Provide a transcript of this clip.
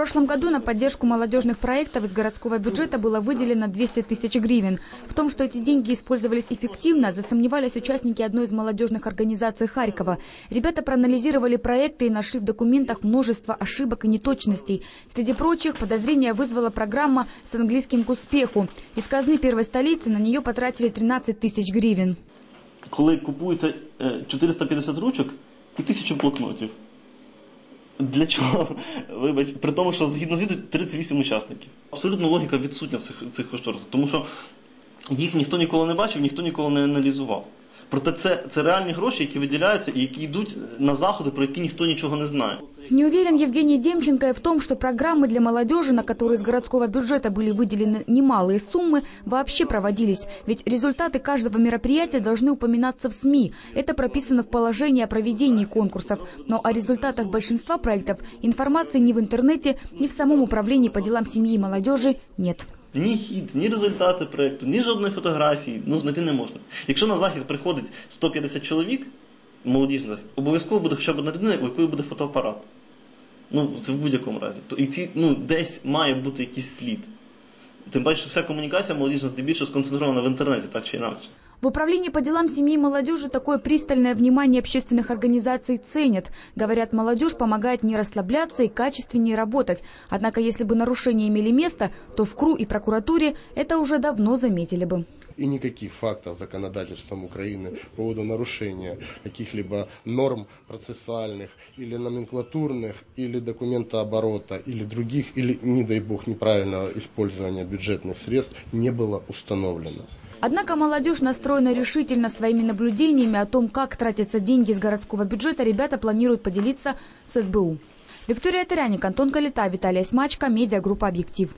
прошлом году на поддержку молодежных проектов из городского бюджета было выделено 200 тысяч гривен. В том, что эти деньги использовались эффективно, засомневались участники одной из молодежных организаций Харькова. Ребята проанализировали проекты и нашли в документах множество ошибок и неточностей. Среди прочих подозрения вызвала программа с английским к успеху. Из казны первой столицы на нее потратили 13 тысяч гривен. коли купується е, 450 ручок і 1000 блокнотів. Для чого? Вибач, при тому, що згідно звіту 38 учасників. Абсолютно логіка відсутня в цих, цих кошторисах, тому що їх ніхто ніколи не бачив, ніхто ніколи не аналізував. Проте це, це реальні гроші, які виділяються і які йдуть на заходи, про які ніхто нічого не знає. Не уверен Евгений Демченко и в том, что программы для молодежи, на которые из городского бюджета были выделены немалые суммы, вообще проводились. Ведь результаты каждого мероприятия должны упоминаться в СМИ. Это прописано в положении о проведении конкурсов. Но о результатах большинства проектов информации ни в интернете, ни в самом управлении по делам семьи и молодежи нет. Ні хід, ні результати проєкту, ні жодної фотографії ну, знайти не можна. Якщо на захід приходить 150 чоловік, молодіжний захід, обов'язково буде хоча б одна людина, у якої буде фотоапарат. Ну, це в будь-якому разі. То, і ці, ну, десь має бути якийсь слід. Тим паче, що вся комунікація молодіжна здебільшого сконцентрована в інтернеті, так чи інакше. В управлении по делам семьи и молодежи такое пристальное внимание общественных организаций ценят. Говорят, молодежь помогает не расслабляться и качественнее работать. Однако, если бы нарушения имели место, то в КРУ и прокуратуре это уже давно заметили бы. и никаких фактов законодательством Украины по поводу нарушения каких-либо норм процессуальных или номенклатурных, или документооборота, или других, или, не дай бог, неправильного использования бюджетных средств не было установлено. Однако молодежь настроена решительно своими наблюдениями о том, как тратятся деньги из городского бюджета, ребята планируют поделиться с СБУ. Виктория Таряник, Антон Калита, Виталий Смачка, Медиагруппа «Объектив».